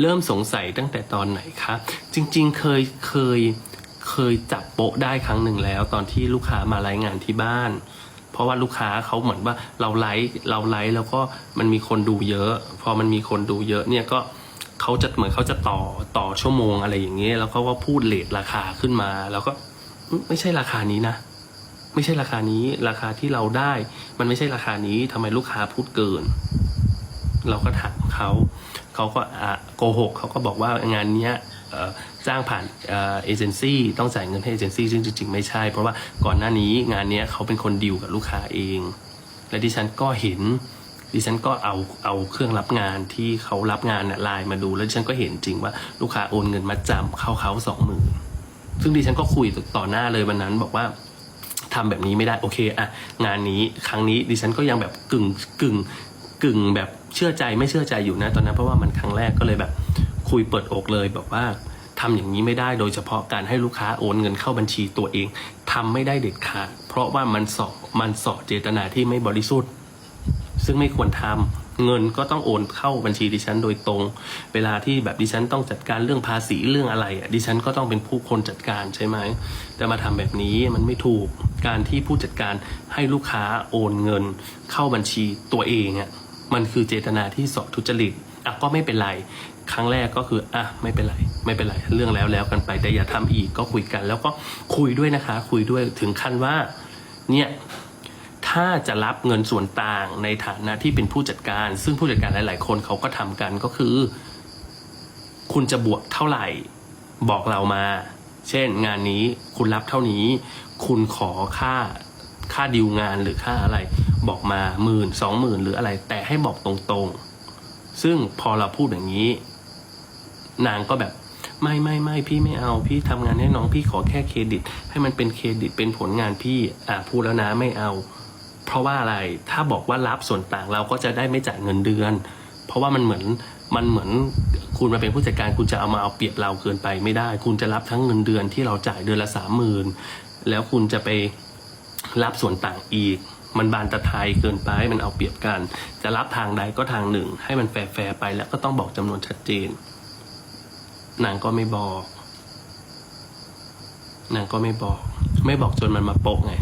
เริ่มสงสัยตั้งแต่ตอนไหนคะจริงๆเคยเคยเคยจับโปะได้ครั้งหนึ่งแล้ว ตอนที่ลูกค้ามารายงานที่บ้าน เพราะว่าลูกค้าเขาเหมือนว่าเราไลฟ์เราไลฟ์แล้วก็มันมีคนดูเยอะ พอมันมีคนดูเยอะเนี่ยก็เขาจะเหมือนเขาจะต่อต่อชั่วโมงอะไรอย่างเงี้ยแล้วเขาก็พูดเลทราคาขึ้นมา แล้วก็ไม่ใช่ราคานี้นะ ไม่ใช่ราคานี้ราคาที่เราได้ มันไม่ใช่ราคานี้ทำไมลูกค้าพูดเกิน เราก็ถามเขาเขาก็อะ โกหกเขาก็บอกว่างานนี้จ้างผ่านเอเจนซี่ต้องจ่ายเงินให้เอเจนซี่ซึ่งจริงๆไม่ใช่ เพราะว่าก่อนหน้านี้งานนี้เขาเป็นคนดีลกับลูกค้าเอง และดิฉันก็เห็นดิฉันก็เอาเอาเครื่องรับงานที่เขารับงานน่ะไลน์มาดูแล้วดิฉันก็เห็นจริงว่าลูกค้าโอนเงินมาจำเข้าเขาสองหมื่นซึ่งดิฉันก็คุยต่อหน้าเลยวันนั้นบอกว่าทำแบบนี้ไม่ได้โอเคอะงานนี้ครั้งนี้ดิฉันก็ยังแบบกึ่งกึ่งกึ่งแบบ เชื่อใจไม่เชื่อใจอยู่นะตอนนั้นเพราะว่ามันครั้งแรกก็เลยแบบคุยเปิดอกเลยแบบว่าทำอย่างนี้ไม่ได้โดยเฉพาะการให้ลูกค้าโอนเงินเข้าบัญชีตัวเองทำไม่ได้เด็ดขาด เพราะว่ามันสอมันสอเจตนาที่ไม่บริสุทธิ์ ซึ่งไม่ควรทำเงินก็ต้องโอนเข้าบัญชีดิฉันโดยตรง เวลาที่แบบดิฉันต้องจัดการเรื่องภาษีเรื่องอะไรอะดิฉันก็ต้องเป็นผู้คนจัดการใช่ไหม แต่มาทำแบบนี้มันไม่ถูกการที่ผู้จัดการให้ลูกค้าโอนเงินเข้าบัญชีตัวเองอะ มันคือเจตนาที่สอทุจริตอะก็ไม่เป็นไร ครั้งแรกก็คืออะไม่เป็นไร ไม่เป็นไร เรื่องแล้วแล้วกันไป แต่อย่าทำอีกก็คุยกัน แล้วก็คุยด้วยนะคะ คุยด้วยถึงขั้นว่า เนี่ยถ้าจะรับเงินส่วนต่างในฐานะที่เป็นผู้จัดการ ซึ่งผู้จัดการหลาย ๆ คนเขาก็ทำกันก็คือ คุณจะบวกเท่าไหร่ บอกเรามา เช่น งานนี้คุณรับเท่านี้ คุณขอค่าค่าดีลงานหรือค่าอะไร บอกมาหมื่นสองหมื่นหรืออะไร แต่ให้บอกตรงๆ ซึ่งพอเราพูดอย่างนี้ นางก็แบบไม่ไม่ไม่พี่ไม่เอาพี่ทำงานให้น้องพี่ขอแค่เครดิต ให้มันเป็นเครดิตเป็นผลงานพี่อ่าพูดแล้วนะไม่เอา เพราะว่าอะไรถ้าบอกว่ารับส่วนต่างเราก็จะได้ไม่จ่ายเงินเดือน เพราะว่ามันเหมือนมันเหมือนคุณมาเป็นผู้จัดการคุณจะเอามาเอาเปรียบเราเกินไปไม่ได้ คุณจะรับทั้งเงินเดือนที่เราจ่ายเดือนละสามหมื่นแล้วคุณจะไปรับส่วนต่างอีก มันบานตะไทยเกินไปมันเอาเปรียบกัน จะรับทางใดก็ทางหนึ่ง ให้มันแฟร์ๆไปแล้วก็ต้องบอกจำนวนชัดเจน นางก็ไม่บอก นางก็ไม่บอก ไม่บอกจนมันมาโปะไง